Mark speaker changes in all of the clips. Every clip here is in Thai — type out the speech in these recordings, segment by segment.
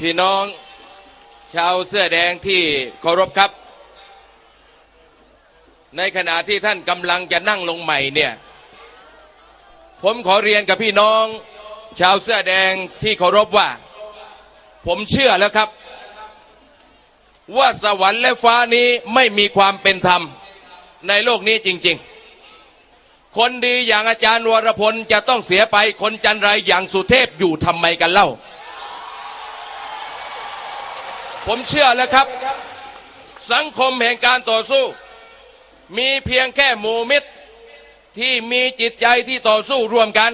Speaker 1: พี่น้องชาวเสื้อแดงที่เคารพครับ ในขณะที่ท่านกำลังจะนั่งลงใหม่เนี่ย ผมขอเรียนกับพี่น้อง ชาวเสื้อแดงที่เคารพว่า ผมเชื่อแล้วครับ ว่าสวรรค์และฟ้านี้ไม่มีความเป็นธรรม ในโลกนี้จริง ๆ คนดีอย่างอาจารย์วรพลจะต้องเสียไปคนจันไรอย่างสุเทพอยู่ทำไมกันเล่า ผมเชื่อแล้วครับ สังคมแห่งการต่อสู้ มีเพียงแค่หมู่มิตรที่มีจิตใจที่ต่อสู้ร่วมกัน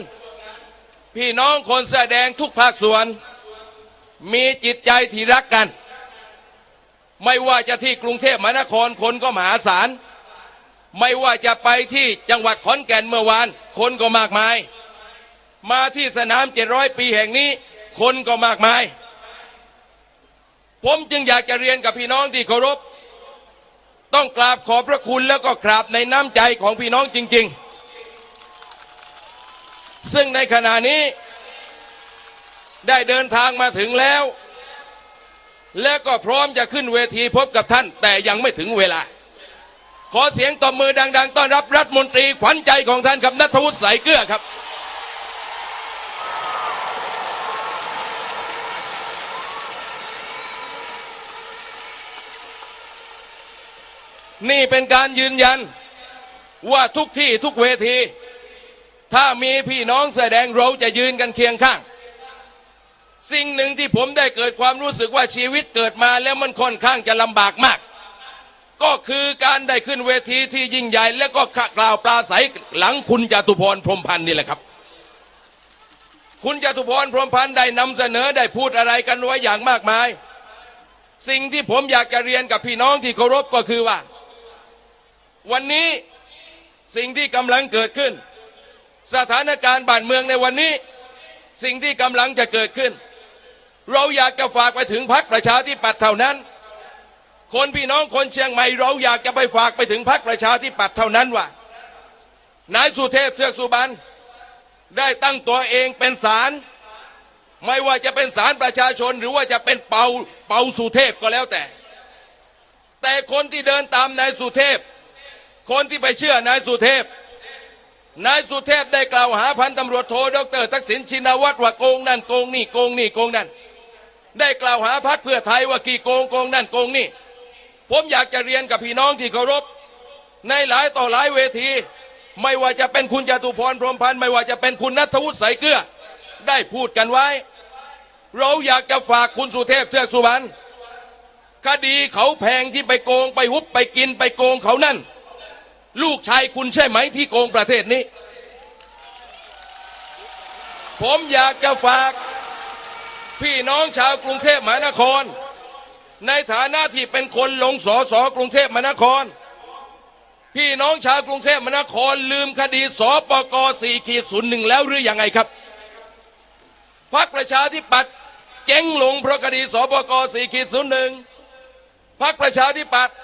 Speaker 1: พี่น้องคนแสอแดงทุกภาคส่วน มีจิตใจที่รักกัน ไม่ว่าจะที่กรุงเทพมหานครคนก็มหาศาลไม่ว่าจะไปที่จังหวัดขอนแก่นเมื่อวาน คนก็มากมาย มาที่สนามเจ็ดร้อยปีแห่งนี้ คนก็มากมาย ผมจึงอยากจะเรียนกับพี่น้องที่เคารพ ต้องกราบขอบพระคุณแล้วก็กราบในน้ำใจของพี่น้องจริง ๆ ซึ่งในขณะนี้ได้เดินทางมาถึงแล้ว และก็พร้อมจะขึ้นเวทีพบกับท่าน แต่ยังไม่ถึงเวลา ขอเสียงตบมือดัง ๆ ต้อนรับรัฐมนตรีขวัญใจของท่านครับนัทวุฒิสายเกลือครับ นี่เป็นการยืนยันว่าทุกที่ทุกเวที ถ้ามีพี่น้องแสดงเราจะยืนกันเคียงข้าง สิ่งหนึ่งที่ผมได้เกิดความรู้สึกว่าชีวิตเกิดมาแล้วมันค่อนข้างจะลำบากมาก ก็คือการได้ขึ้นเวทีที่ยิ่งใหญ่ แล้วก็กล่าวปราศัยหลังคุณจตุพรพรมพันธ์นี่แหละครับ คุณจตุพรพรมพันธ์ได้นำเสนอได้พูดอะไรกันไว้อย่างมากมาย สิ่งที่ผมอยากจะเรียนกับพี่น้องที่เคารพก็คือว่า วันนี้สิ่งที่กำลังเกิดขึ้น สถานการณ์บ้านเมืองในวันนี้ สิ่งที่กำลังจะเกิดขึ้น เราอยากจะฝากไปถึงพรรคประชาธิปัตย์เท่านั้น คนพี่น้องคนเชียงใหม่ เราอยากจะไปฝากไปถึงพรรคประชาธิปัตย์เท่านั้นว่านายสุเทพเทือกสุบรรณได้ตั้งตัวเองเป็นศาลไม่ว่าจะเป็นศาลประชาชนหรือว่าจะเป็นเปาเปาสุเทพก็แล้วแต่ แต่คนที่เดินตามนายสุเทพ คนที่ไปเชื่อนายสุเทพ นายสุเทพได้กล่าวหาพันตำรวจโทดรทักษิณชินวัตรว่าโกงนั่นโกงนี่โกงนี่โกงนั่น ได้กล่าวหาพักเพื่อไทยว่ากี่โกงโกงนั่นโกงนี่ ผมอยากจะเรียนกับพี่น้องที่เคารพ ในหลายต่อหลายเวที ไม่ว่าจะเป็นคุณจตุพรพรหมพันธ์ ไม่ว่าจะเป็นคุณนัทวุฒิสายเกลือ ได้พูดกันไว้ เราอยากจะฝากคุณสุเทพเทือกสุบรรณคดีเขาแพงที่ไปโกงไปหุบไปกินไปโกงเขานั่น ลูกชายคุณใช่ไหมที่โกงประเทศนี้ ผมอยากจะฝาก พี่น้องชาวกรุงเทพมหานคร ในฐานะที่เป็นคนลงสอสอกรุงเทพมหานคร พี่น้องชาวกรุงเทพมหานคร ลืมคดีสปกสี่ขีดศูนย์หนึ่งแล้วหรือยังไงครับพรรคประชาธิปัตย์เจ๊งลงเพราะคดีสปกสี่ขีดศูนย์หนึ่งพรรคประชาธิปัตย์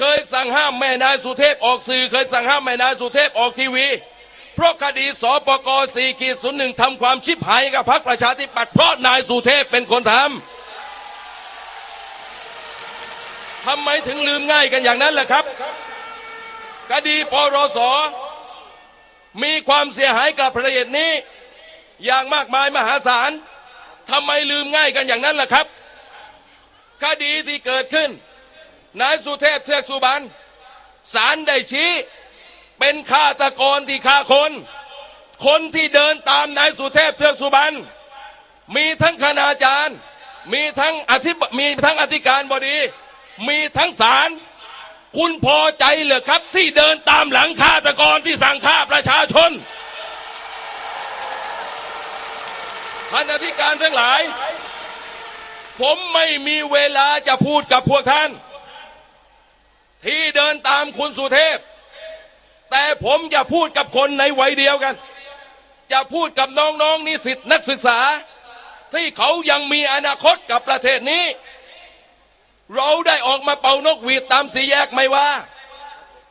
Speaker 1: เคยสั่งห้ามแม่นายสุเทพออกสื่อ เคยสั่งห้ามแม่นายสุเทพออกทีวี เพราะคดีสปกสี่ขีดศูนย์หนึ่งทำความชิบหายกับพรรคประชาธิปัตย์เพราะนายสุเทพเป็นคนทำทำไมถึงลืมง่ายกันอย่างนั้นล่ะครับ คดีปรสมีความเสียหายกับประเทศนี้ อย่างมากมายมหาศาลทำไมลืมง่ายกันอย่างนั้นล่ะครับ คดีที่เกิดขึ้น นายสุเทพเทือกสุบรรณศาลได้ชี้เป็นฆาตกรที่ฆ่าคน คนที่เดินตามนายสุเทพเทือกสุบรรณมีทั้งคณาจารย์ มีทั้งอธิบมีทั้งอธิการบดี มีทั้งศาลคุณพอใจเหรอครับที่เดินตามหลังฆาตกรที่สั่งฆ่าประชาชนท่านอธิการทั้งหลาย ผมไม่มีเวลาจะพูดกับพวกท่าน ที่เดินตามคุณสุเทพ แต่ผมจะพูดกับคนในวัยเดียวกัน จะพูดกับน้องๆนิสิตนักศึกษา ที่เขายังมีอนาคตกับประเทศนี้ เราได้ออกมาเป่านกหวีดตามสีแยกไม่ว่า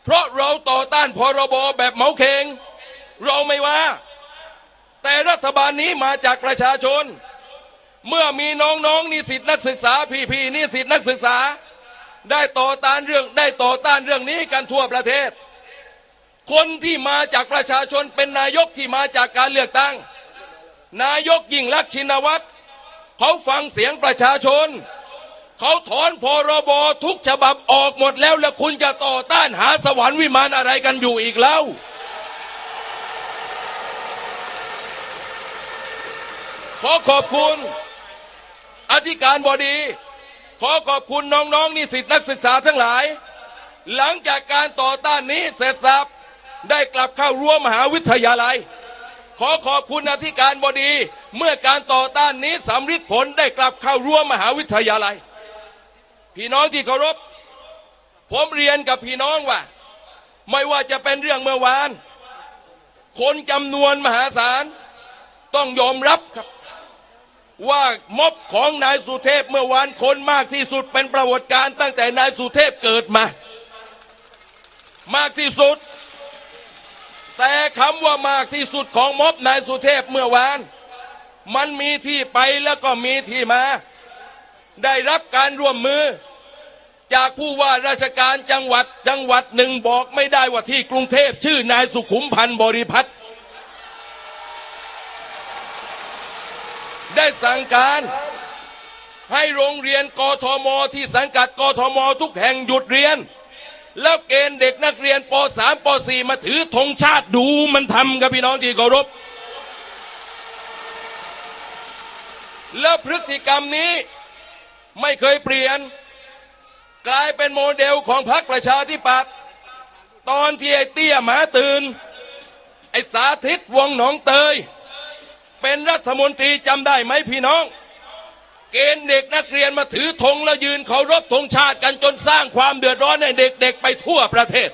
Speaker 1: เพราะเราต่อต้านพรบแบบเหมาเข่งเราไม่ว่า แต่รัฐบาลนี้มาจากประชาชน เมื่อมีน้องๆนิสิตนักศึกษา พี่ๆนิสิตนักศึกษา ได้ต่อต้านเรื่องได้ต่อต้านเรื่องนี้กันทั่วประเทศ คนที่มาจากประชาชนเป็นนายกที่มาจากการเลือกตั้ง นายกยิ่งลักษณ์ชินวัตรเขาฟังเสียงประชาชน เขาถอนพรบทุกฉบับออกหมดแล้วแล้วคุณจะต่อต้านหาสวรรค์วิมานอะไรกันอยู่อีกแล้วขอขอบคุณ อธิการบดี ขอขอบคุณน้องๆนิสิตนักศึกษาทั้งหลาย หลังจากการต่อต้านนี้เสร็จสับได้กลับเข้าร่วมมหาวิทยาลัย ขอขอบคุณอธิการบดี เมื่อการต่อต้านนี้สำฤทธิ์ผลได้กลับเข้าร่วมมหาวิทยาลัย พี่น้องที่เคารพ ผมเรียนกับพี่น้องว่า ไม่ว่าจะเป็นเรื่องเมื่อวาน คนจำนวนมหาศาลต้องยอมรับครับ ว่าม็อบของนายสุเทพเมื่อวานคนมากที่สุดเป็นประวัติการณ์ตั้งแต่นายสุเทพเกิดมา มากที่สุด แต่คำว่ามากที่สุดของม็อบนายสุเทพเมื่อวาน มันมีที่ไปแล้วก็มีที่มา ได้รับการร่วมมือ จากผู้ว่าราชการจังหวัดจังหวัดหนึ่งบอกไม่ได้ว่าที่กรุงเทพชื่อนายสุขุมพันธ์บริพัตร ได้สั่งการให้โรงเรียนกทมที่สังกัดกทมทุกแห่งหยุดเรียน แล้วเกณฑ์เด็กนักเรียนป .3 ป .4 มาถือธงชาติดูมันทำกับพี่น้องที่เคารพ แล้วพฤติกรรมนี้ไม่เคยเปลี่ยน กลายเป็นโมเดลของพรรคประชาธิปัตย์ตอนที่ไอ้เตี้ยหมาตื่น ไอ้สาธิตวงหนองเตย เป็นรัฐมนตรีจำได้ไหมพี่น้อง เกณฑ์เด็กนักเรียนมาถือธงแล้วยืนเคารพธงชาติกันจนสร้างความเดือดร้อนให้เด็กๆไปทั่วประเทศ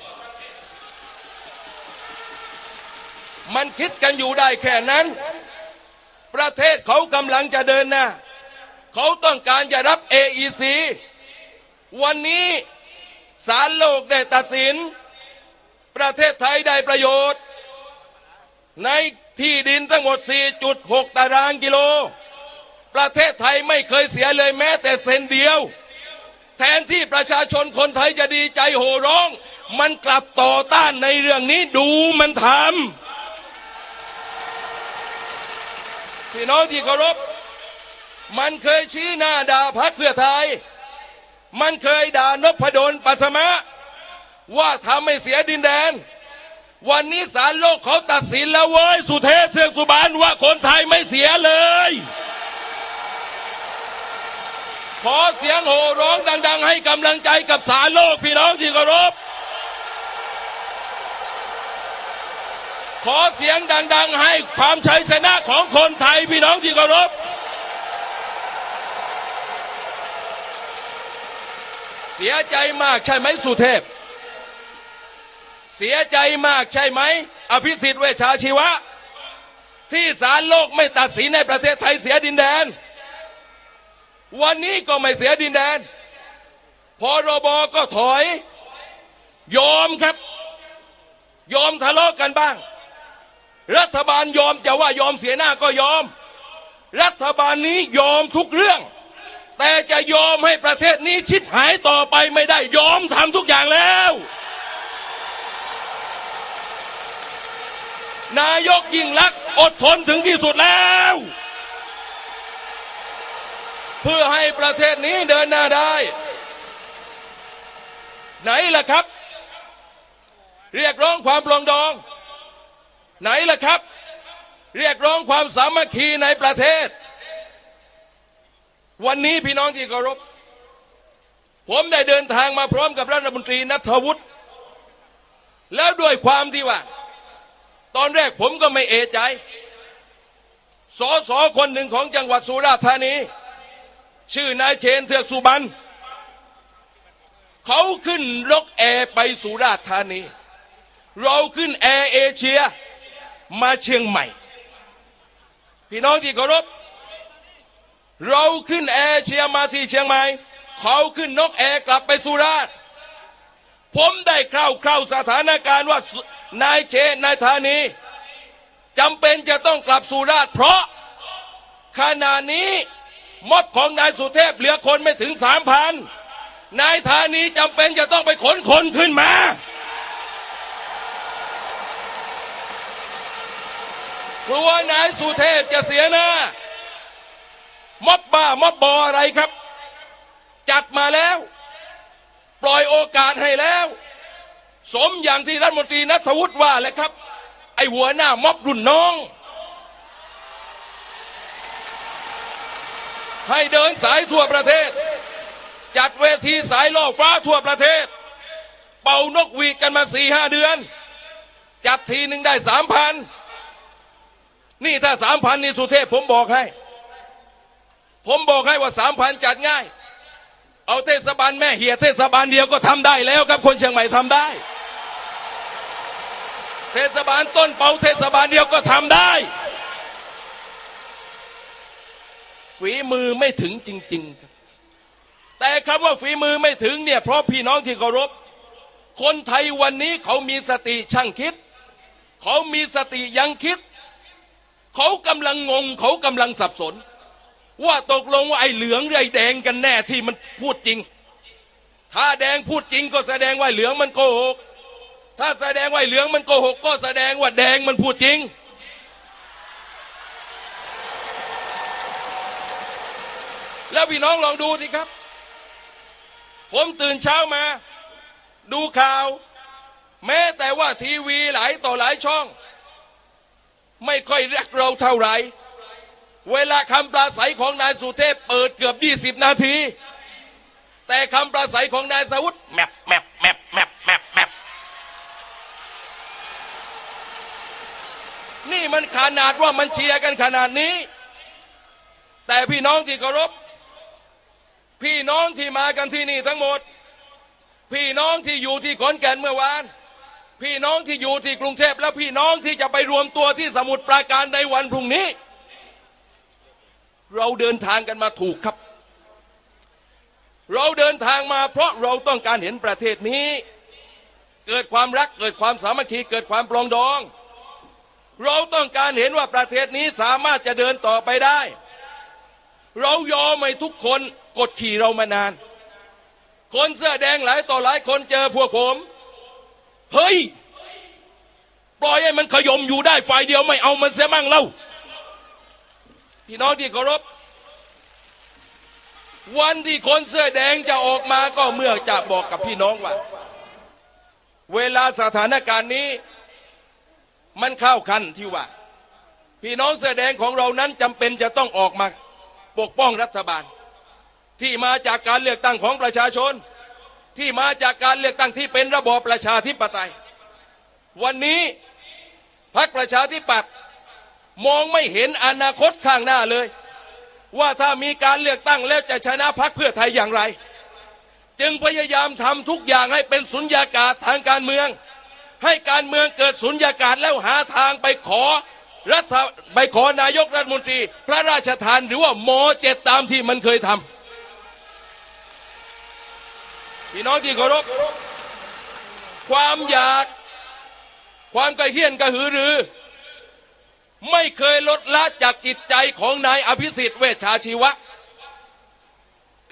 Speaker 1: มันคิดกันอยู่ได้แค่นั้น ประเทศเขากำลังจะเดินหน้าเขาต้องการจะรับ AEC วันนี้ศาลโลกได้ตัดสิน ประเทศไทยได้ประโยชน์ ใน ที่ดินทั้งหมด 4.6 ตารางกิโล ประเทศไทยไม่เคยเสียเลยแม้แต่เซนเดียว แทนที่ประชาชนคนไทยจะดีใจโห่ร้อง มันกลับต่อต้านในเรื่องนี้ดูมันทำพี่น้องที่เคารพ มันเคยชี้หน้าด่าพักเพื่อไทย มันเคยด่านพดลปัสมะ ว่าทำให้เสียดินแดน วันนี้ศาลโลกเขาตัดสินแล้วเว้ย สุเทพเทือกสุบานว่าคนไทยไม่เสียเลย ขอเสียงโห่ร้องดัง ๆ ให้กำลังใจกับศาลโลกพี่น้องที่เคารพ ขอเสียงดัง ๆ ให้ความชัยชนะของคนไทยพี่น้องที่เคารพเสียใจมากใช่ไหมสุเทพ เสียใจมากใช่ไหม อภิสิทธิ์เวชาชีวะ ที่ศาลโลกไม่ตัดสินในประเทศไทยเสียดินแดน วันนี้ก็ไม่เสียดินแดน พรบก็ถอย ยอมครับ ยอมทะเลาะกันบ้าง รัฐบาลยอมจะว่ายอมเสียหน้าก็ยอม รัฐบาลนี้ยอมทุกเรื่อง แต่จะยอมให้ประเทศนี้ชิบหายต่อไปไม่ได้ยอมทำทุกอย่างแล้ว นายกยิ่งลักษณ์อดทนถึงที่สุดแล้ว เพื่อให้ประเทศนี้เดินหน้าได้ ไหนล่ะครับ เรียกร้องความปลองดอง ไหนล่ะครับ เรียกร้องความสามัคคีในประเทศ วันนี้พี่น้องที่เคารพผมได้เดินทางมาพร้อมกับรัฐมนตรีนัทวุฒิแล้วด้วยความที่ว่า ตอนแรกผมก็ไม่เอะใจ สอสอคนหนึ่งของจังหวัดสุราษฎร์ธานี ชื่อนายเชนเทือกสุบรรณเขาขึ้นรถแอร์ไปสุราษฎร์ธานี เราขึ้นแอร์เอเชียมาเชียงใหม่ พี่น้องที่เคารพ เราขึ้นแอร์เชียมาที่เชียงใหม่ เขาขึ้นนกแอร์กลับไปสุราษฎร์ ผมได้เข้าเข้าสถานการณ์ว่านายเชนายธานีจำเป็นจะต้องกลับสุราษฎร์เพราะขณะนี้ม็อบของนายสุเทพเหลือคนไม่ถึงสามพันนายธานีจำเป็นจะต้องไปขนคนขึ้นมา กลัวนายสุเทพจะเสียหน้าม็อบบ้าม็อบบออะไรครับ จัดมาแล้ว ล่อยโอกาสให้แล้ว สมอย่างที่รัฐมนตรีนัทวุฒิว่าเลยครับ ไอหัวหน้าม็อบรุ่นน้อง ให้เดินสายทั่วประเทศ จัดเวทีสายล่อฟ้าทั่วประเทศ เป่านกหวีดกันมาสี่ห้าเดือน จัดทีหนึ่งได้สามพันนี่ถ้าสามพันนี่สุเทพผมบอกให้ ผมบอกให้ว่าสามพันจัดง่าย เอาเทศบาลแม่เหียเทศบาลเดียวก็ทำได้แล้วครับ คนเชียงใหม่ทำได้ เทศบาลต้นเปาเทศบาลเดียวก็ทำได้ ฝีมือไม่ถึงจริง ๆ ครับ แต่คำว่าฝีมือไม่ถึงเนี่ยเพราะพี่น้องที่เคารพ คนไทยวันนี้เขามีสติช่างคิด เขามีสติยังคิด เขากำลังงง เขากำลังสับสน ว่าตกลงว่าไอ้เหลืองหรือไอ้แดงกันแน่ที่มันพูดจริง ถ้าแดงพูดจริงก็แสดงว่าเหลืองมันโกหก ถ้าแสดงว่าเหลืองมันโกหก ก็แสดงว่าแดงมันพูดจริง แล้วพี่น้องลองดูสิครับ ผมตื่นเช้ามา ดูข่าว แม้แต่ว่าทีวีหลายต่อหลายช่อง ไม่ค่อยรักเราเท่าไหร่ เวลาคำปราศัยของนายสุเทพเปิดเกือบ 20 นาที แต่คำปราศัยของนายสวุฒิแมปแมปแมปแมปแมปแมปนี่มันขนาดว่ามันเชียร์กันขนาดนี้ แต่พี่น้องที่เคารพ พี่น้องที่มากันที่นี่ทั้งหมด พี่น้องที่อยู่ที่ขอนแก่นเมื่อวาน พี่น้องที่อยู่ที่กรุงเทพและพี่น้องที่จะไปรวมตัวที่สมุทรปราการในวันพรุ่งนี้ เราเดินทางกันมาถูกครับ เราเดินทางมาเพราะเราต้องการเห็นประเทศนี้ เกิดความรักเกิดความสามัคคีเกิดความปรองดอง เราต้องการเห็นว่าประเทศนี้สามารถจะเดินต่อไปได้ เรายอมให้ทุกคนกดขี่เรามานาน คนเสื้อแดงหลายต่อหลายคนเจอพวกผมเฮ้ยปล่อยให้มันขยมอยู่ได้ฝ่ายเดียวไม่เอามันเสียมั่งเล่า พี่น้องที่เคารพ วันที่คนเสื้อแดงจะออกมาก็เมื่อจะบอกกับพี่น้องว่า เวลาสถานการณ์นี้มันเข้าคันที่ว่า พี่น้องเสื้อแดงของเรานั้นจำเป็นจะต้องออกมาปกป้องรัฐบาล ที่มาจากการเลือกตั้งของประชาชน ที่มาจากการเลือกตั้งที่เป็นระบอบประชาธิปไตย วันนี้พรรคประชาธิปัตย์ มองไม่เห็นอนาคตข้างหน้าเลย ว่าถ้ามีการเลือกตั้งแล้วจะชนะพรรคเพื่อไทยอย่างไร จึงพยายามทำทุกอย่างให้เป็นสุญญากาศทางการเมือง ให้การเมืองเกิดสุญญากาศแล้วหาทางไปขอรัฐไปขอนายกรัฐมนตรี พระราชทานหรือว่ามเจ็ดตามที่มันเคยทำพี่น้องที่เคารพความอยากความกระเฮี้ยนกระหือรือ ไม่เคยลดละจากจิตใจของนายอภิสิทธิ์เวชชาชีวะ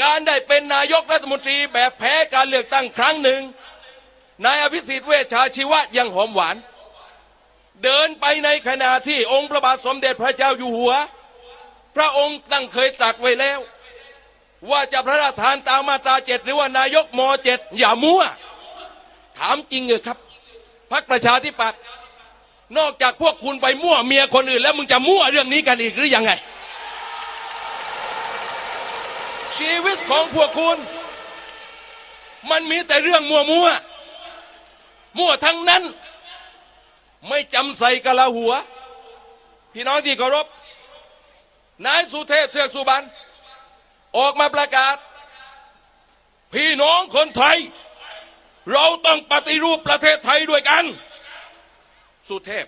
Speaker 1: การได้เป็นนายกรัฐมนตรีแบบแพ้การเลือกตั้งครั้งหนึ่ง นายอภิสิทธิ์เวชชาชีวะยังหอมหวาน เดินไปในขณะที่องค์พระบาทสมเด็จพระเจ้าอยู่หัว พระองค์ตั้งเคยตรัสไว้แล้ว ว่าจะพระราชทานตามมาตราเจ็ดหรือว่านายกมเจ็ดอย่ามั่ว ถามจริงเหรอครับพรรคประชาธิปัตย์ นอกจากพวกคุณไปมั่วเมียคนอื่น แล้วมึงจะมั่วเรื่องนี้กันอีกหรือยังไง ชีวิตของพวกคุณ มันมีแต่เรื่องมั่วมั่วมั่วทั้งนั้น ไม่จำใส่กะลาหัว พี่น้องที่เคารพนายสุเทพเทือกสุบรรณออกมาประกาศ พี่น้องคนไทย เราต้องปฏิรูปประเทศไทยด้วยกัน สุเทพ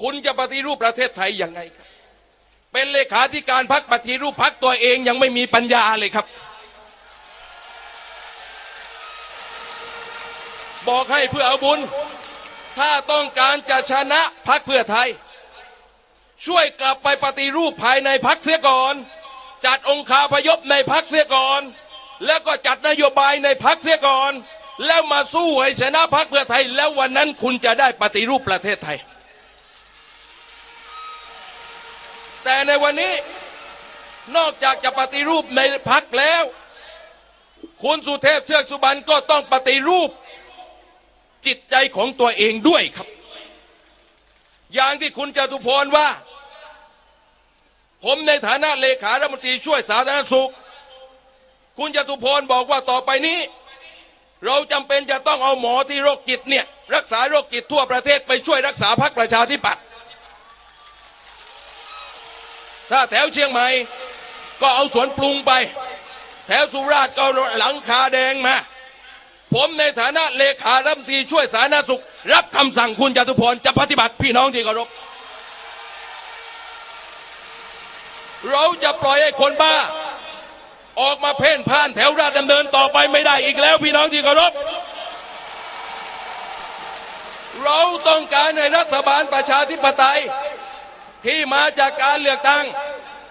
Speaker 1: คุณจะปฏิรูปประเทศไทยยังไงครับ เป็นเลขาธิการพักปฏิรูปพักตัวเองยังไม่มีปัญญาเลยครับ บอกให้เพื่อเอาบุญ ถ้าต้องการจะชนะพักเพื่อไทย ช่วยกลับไปปฏิรูปภายในพักเสียก่อน จัดองคาพยพในพักเสียก่อน แล้วก็จัดนโยบายในพักเสียก่อน แล้วมาสู้ให้ชนะพักเพื่อไทย แล้ววันนั้นคุณจะได้ปฏิรูปประเทศไทย แต่ในวันนี้นอกจากจะปฏิรูปในพักแล้ว คุณสุเทพเทือกสุบรรณก็ต้องปฏิรูปจิตใจของตัวเองด้วยครับ อย่างที่คุณจตุพรว่า ผมในฐานะเลขารัฐมนตรีช่วยสาธารณสุข คุณจตุพรบอกว่าต่อไปนี้ เราจำเป็นจะต้องเอาหมอที่โรคจิตเนี่ยรักษาโรคจิตทั่วประเทศไปช่วยรักษาพรรคประชาธิปัตย์ถ้าแถวเชียงใหม่ก็เอาสวนปรุงไป แถวสุราษฎร์ก็หลังคาแดงมา ผมในฐานะเลขารัฐมนตรีช่วยสาธารณสุข รับคำสั่งคุณจตุพรจะปฏิบัติพี่น้องที่เคารพเราจะปล่อยให้คนบ้า ออกมาเพ่นพ่านแถวราชดำเนินต่อไปไม่ได้อีกแล้วพี่น้องที่เคารพ เราต้องการให้รัฐบาลประชาธิปไตย ที่มาจากการเลือกตั้ง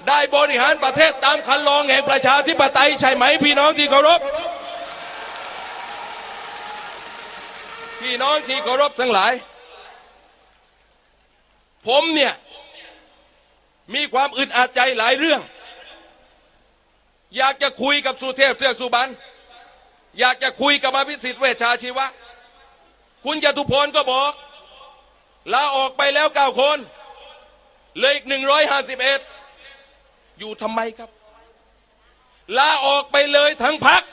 Speaker 1: ได้บริหารประเทศตามคันลองแห่งประชาธิปไตยใช่ไหมพี่น้องที่เคารพ พี่น้องที่เคารพทั้งหลาย ผมเนี่ย มีความอึดอัดใจหลายเรื่อง อยากจะคุยกับสุเทพเทือกสุบรรณอยากจะคุยกับอภิสิทธิ์เวชชาชีวะ คุณจตุพรก็บอกลาออกไปแล้วเก้าคนเหลยอีกหนึ่งร้อยห้าสิบเอ็ดอยู่ทำไมครับลาออกไปเลยทั้งพัก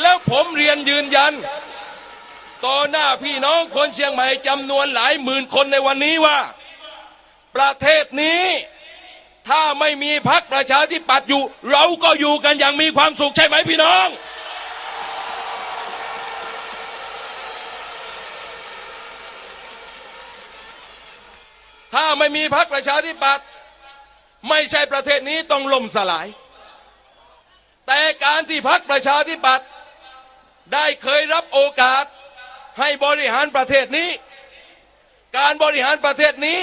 Speaker 1: แล้วผมเรียนยืนยัน ต่อหน้าพี่น้องคนเชียงใหม่จำนวนหลายหมื่นคนในวันนี้ว่า ประเทศนี้ ถ้าไม่มีพักประชาธิปัตย์อยู่ เราก็อยู่กันอย่างมีความสุขใช่ไหมพี่น้อง ถ้าไม่มีพักประชาธิปัตย์ไม่ใช่ประเทศนี้ต้องล่มสลาย แต่การที่พักประชาธิปัตย์ได้เคยรับโอกาสให้บริหารประเทศนี้ การบริหารประเทศนี้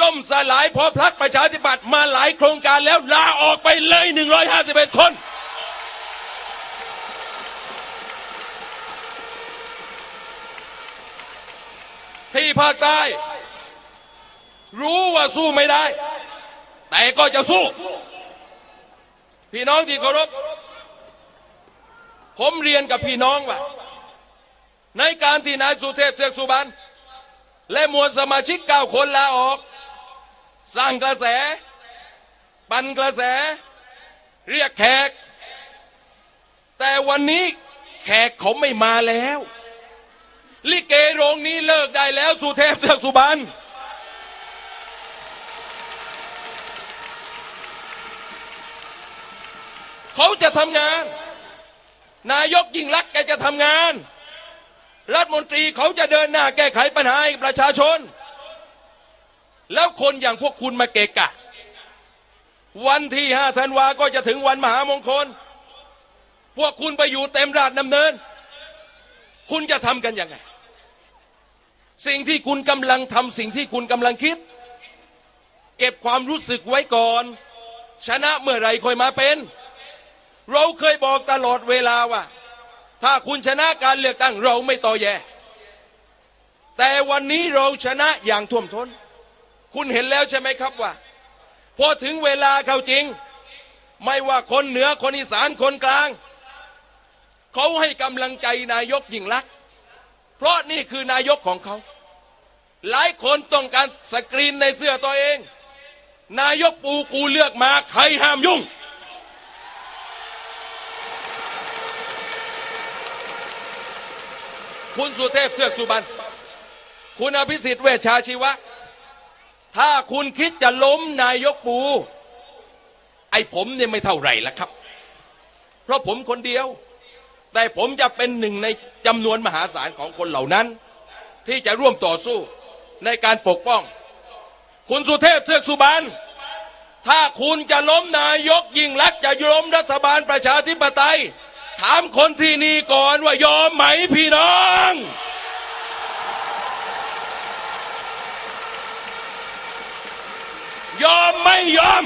Speaker 1: ล่มสลายเพราะพรรคประชาธิปัตย์มาหลายโครงการแล้วลาออกไปเลย 151 คน ที่ภาคใต้ รู้ว่าสู้ไม่ได้ แต่ก็จะสู้ พี่น้องที่เคารพผมเรียนกับพี่น้องว่า ในการที่นายสุเทพเทือกสุบรรณและมวลสมาชิกเก้าคนลาออก สร้างกระแส ปั่นกระแส เรียกแขก แต่วันนี้แขกเขาไม่มาแล้ว ลิเกโรงนี้เลิกได้แล้ว สุเทพเทือกสุบรรณเขาจะทำงาน นายกยิ่งรักษณ์แกจะทำงาน รัฐมนตรีเขาจะเดินหน้าแก้ไขปัญหาให้ประชาชน แล้วคนอย่างพวกคุณมาเกะกะ วันที่ห้าธันวาก็จะถึงวันมหามงคล พวกคุณไปอยู่เต็มราชดำเนิน คุณจะทำกันยังไง สิ่งที่คุณกำลังทำสิ่งที่คุณกำลังคิด เก็บความรู้สึกไว้ก่อน ชนะเมื่อไรค่อยมาเป็น เราเคยบอกตลอดเวลาว่า ถ้าคุณชนะการเลือกตั้งเราไม่ต่อแยแต่วันนี้เราชนะอย่างท่วมทน้น คุณเห็นแล้วใช่ไหมครับว่า พอถึงเวลาเขาจริง ไม่ว่าคนเหนือคนอีสานคนกลาง เขาให้กำลังใจนายกยิ่งลักษณ์เพราะนี่คือนายกของเขา หลายคนต้องการสกรีนในเสื้อตัวเอง นายกปูกูเลือกมาใครห้ามยุ่งคุณสุเทพเทือกสุบรรณ คุณอภิสิทธิ์เวชชาชีวะ ถ้าคุณคิดจะล้มนายกปู ไอ้ผมเนี่ยไม่เท่าไหร่ละครับ เพราะผมคนเดียว แต่ผมจะเป็นหนึ่งในจำนวนมหาศาลของคนเหล่านั้น ที่จะร่วมต่อสู้ในการปกป้อง คุณสุเทพเทือกสุบรรณถ้าคุณจะล้มนายกยิ่งลักษณ์จะล้มรัฐบาลประชาธิปไตย ถามคนที่นี่ก่อนว่ายอมไหมพี่น้อง ยอมไม่ยอม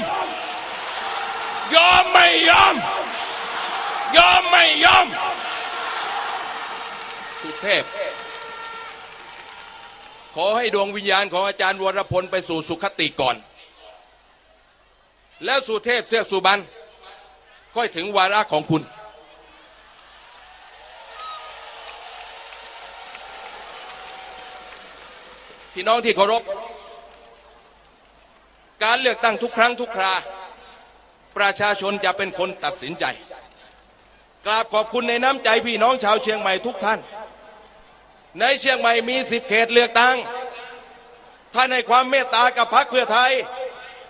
Speaker 1: ยอมไม่ยอม ยอมไม่ยอม สุเทพ ขอให้ดวงวิญญาณของอาจารย์วรพลไปสู่สุคติก่อน แล้วสุเทพเทือกสุบรรณค่อยถึงวาระของคุณพี่น้องที่เคารพ การเลือกตั้งทุกครั้งทุกครา ประชาชนจะเป็นคนตัดสินใจ กราบขอบคุณในน้ำใจพี่น้องชาวเชียงใหม่ทุกท่าน ในเชียงใหม่มีสิบเขตเลือกตั้ง ท่านให้ความเมตตากับพรรคเพื่อไทย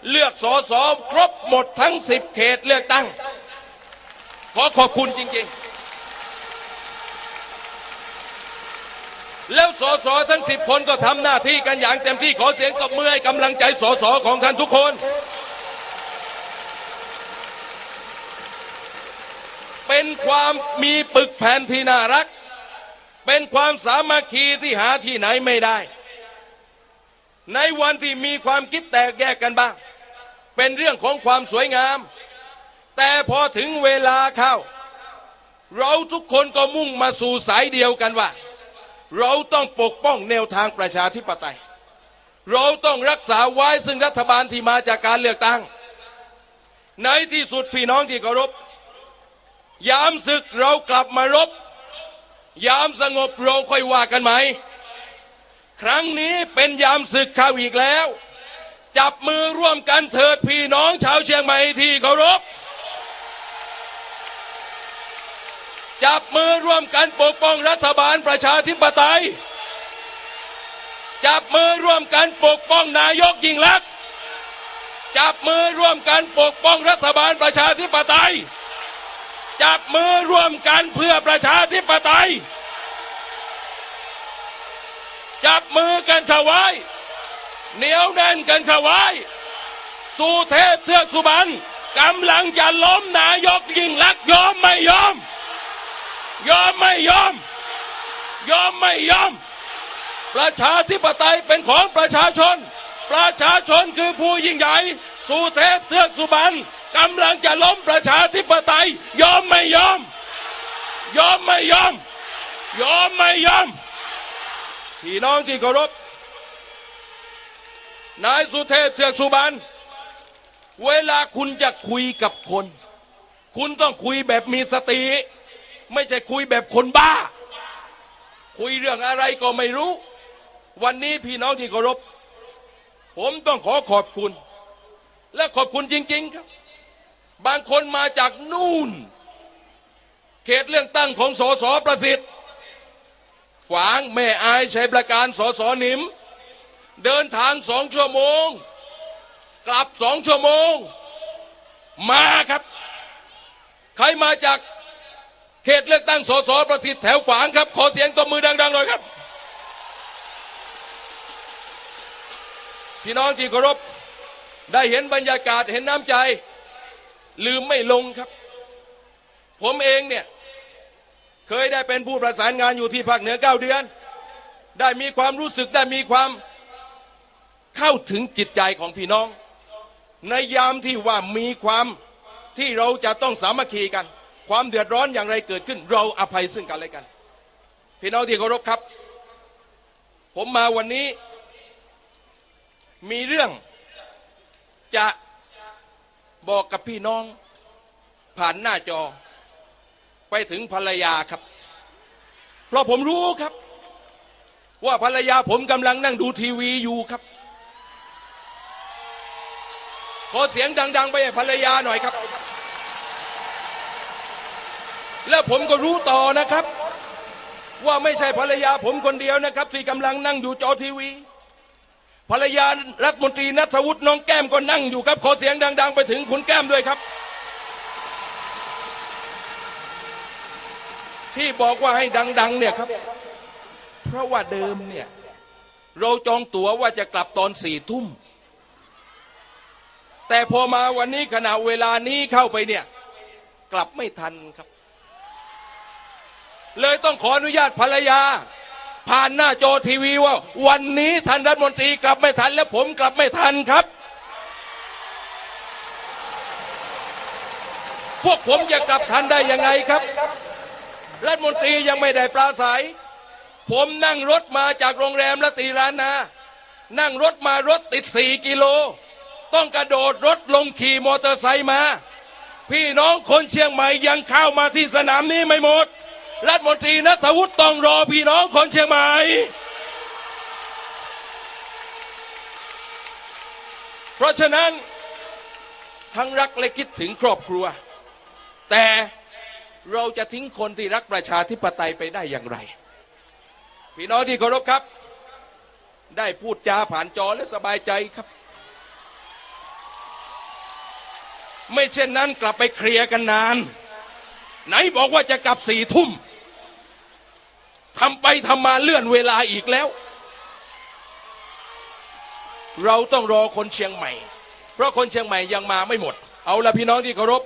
Speaker 1: เลือกสอสอครบหมดทั้งสิบเขตเลือกตั้ง ขอขอบคุณจริง ๆ แล้วสสทั้งสิบคนก็ทำหน้าที่กันอย่างเต็มที่ขอเสียงตบมือให้กำลังใจสสของท่านทุกคน เป็นความมีปึกแผ่นที่น่ารัก เป็นความสามัคคีที่หาที่ไหนไม่ได้ ในวันที่มีความคิดแตกแยกกันบ้าง เป็นเรื่องของความสวยงาม แต่พอถึงเวลาเข้า เราทุกคนก็มุ่งมาสู่สายเดียวกันว่า เราต้องปกป้องแนวทางประชาธิปไตย เราต้องรักษาไว้ซึ่งรัฐบาลที่มาจากการเลือกตั้ง ในที่สุดพี่น้องที่เคารพ ยามศึกเรากลับมารบ ยามสงบเราค่อยว่ากันไหม ครั้งนี้เป็นยามศึกข้าวอีกแล้ว จับมือร่วมกันเถิดพี่น้องชาวเชียงใหม่ที่เคารพ จับมือร่วมกันปกป้องรัฐบาลประชาธิปไตย จับมือร่วมกันปกป้องนายกยิ่งลักษณ์จับมือร่วมกันปกป้องรัฐบาลประชาธิปไตย จับมือร่วมกันเพื่อประชาธิปไตย จับมือกันเข้าไว้ เหนียวแน่นกันเข้าไว้ สู่เทพเทือกสุบรรณกำลังจะล้มนายกยิ่งลักษณ์ยอมไม่ยอม ยอมไม่ยอม ยอมไม่ยอม ประชาธิปไตยเป็นของประชาชน ประชาชนคือผู้ยิ่งใหญ่สู่เทพเทือกสุบรรณกำลังจะล้มประชาธิปไตย ยอมไม่ยอม ยอมไม่ยอม ยอมไม่ยอม พี่น้องที่เคารพ นายสุเทพเทือกสุบรรณเวลาคุณจะคุยกับคน คุณต้องคุยแบบมีสติ ไม่ใช่คุยแบบคนบ้า คุยเรื่องอะไรก็ไม่รู้ วันนี้พี่น้องที่เคารพ ผมต้องขอขอบคุณ และขอบคุณจริง ๆ ครับ บางคนมาจากนู่น เขตเลือกตั้งของสสประสิทธิ์ฝางแม่อายใชัยประการสสนิม เดินทางสองชั่วโมง กลับสองชั่วโมง มาครับ ใครมาจาก เขตเลือกตั้งสสประสิทธิ์แถวฝางครับ ขอเสียงตบมือดังๆหน่อยครับ พี่น้องที่เคารพได้เห็นบรรยากาศเห็นน้ำใจ ลืมไม่ลงครับ ผมเองเนี่ย เคยได้เป็นผู้ประสานงานอยู่ที่ภาคเหนือเก้าเดือน ได้มีความรู้สึกได้มีความเข้าถึงจิตใจของพี่น้อง ในยามที่ว่ามีความที่เราจะต้องสามัคคีกัน ความเดือดร้อนอย่างไรเกิดขึ้น เราอภัยซึ่งกันและกัน พี่น้องที่เคารพครับ ผมมาวันนี้ มีเรื่องจะบอกกับพี่น้อง ผ่านหน้าจอ ไปถึงภรรยาครับ เพราะผมรู้ครับ ว่าภรรยาผมกำลังนั่งดูทีวีอยู่ครับขอเสียงดัง ๆ ไปให้ภรรยาหน่อยครับ แล้วผมก็รู้ต่อนะครับ ว่าไม่ใช่ภรรยาผมคนเดียวนะครับ ที่กำลังนั่งอยู่จอทีวี ภรรยารัฐมนตรีนัทวุฒิน้องแก้มก็นั่งอยู่ครับ ขอเสียงดัง ๆ ไปถึงคุณแก้มด้วยครับ ที่บอกว่าให้ดัง ๆ เนี่ยครับ เพราะว่าเดิมเนี่ย เราจองตั๋วว่าจะกลับตอนสี่ทุ่มแต่พอมาวันนี้ขณะเวลานี้เข้าไปเนี่ย กลับไม่ทันครับ เลยต้องขออนุญาตภรรยา ผ่านหน้าจอทีวีว่า วันนี้ท่านรัฐมนตรีกลับไม่ทัน และผมกลับไม่ทันครับ พวกผมจะกลับทันได้ยังไงครับ รัฐมนตรียังไม่ได้ปราศัย ผมนั่งรถมาจากโรงแรมละตีรานา นั่งรถมารถติดสี่กิโล ต้องกระโดดรถลงขี่มอเตอร์ไซค์มา พี่น้องคนเชียงใหม่ยังเข้ามาที่สนามนี้ไม่หมด รัฐมนตรีนัทวุฒิต้องรอพี่น้องคนเชียงใหม่เพราะฉะนั้นทั้งรักและคิดถึงครอบครัว แต่เราจะทิ้งคนที่รักประชาธิปไตยไปได้อย่างไร พี่น้องที่เคารพครับ ได้พูดจาผ่านจอและสบายใจครับ ไม่เช่นนั้นกลับไปเคลียร์กันนาน ไหนบอกว่าจะกลับสี่ทุ่ม ทำไปทำมาเลื่อนเวลาอีกแล้ว เราต้องรอคนเชียงใหม่ เพราะคนเชียงใหม่ยังมาไม่หมด เอาละพี่น้องที่เคารพ